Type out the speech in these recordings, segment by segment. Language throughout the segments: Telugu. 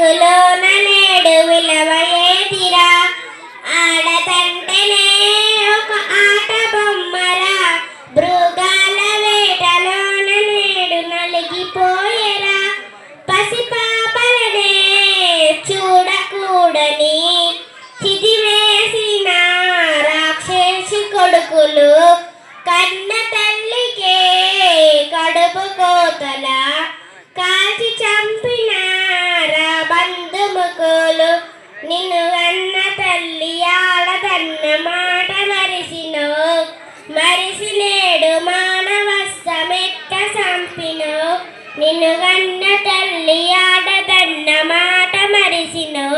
బ్రతుకులోన నేడు విలువయేదిరా ఆడతంటేనే ఒక ఆట బొమ్మరా. మృగాల వేటలోన నేడు నలిగిపోయేరా. పసిపాపలనే చూడకూడని చిదివేసిన రాక్షసి కొడుకులు. కన్న తల్లికే కడుపు కోతలా బంధుముకులు నిన్ను అన్న తల్లి ఆడదన్న మాట మరిసినో. మరిసి నేడు మానవస్తమెట్ట చంపినో నిన్ను అన్న తల్లి ఆడదన్న మాట మరిసినో.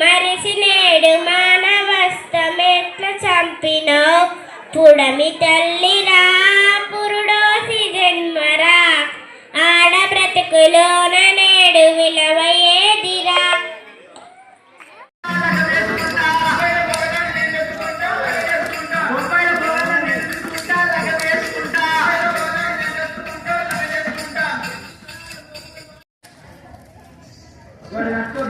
మరిసి నేడు మానవస్తమెట్ల చంపినో పుడమి తల్లిరా పురుడోసి జన్మరా. ఆడ బ్రతుకులోన నేడు విలవ നാട്ടുകാർ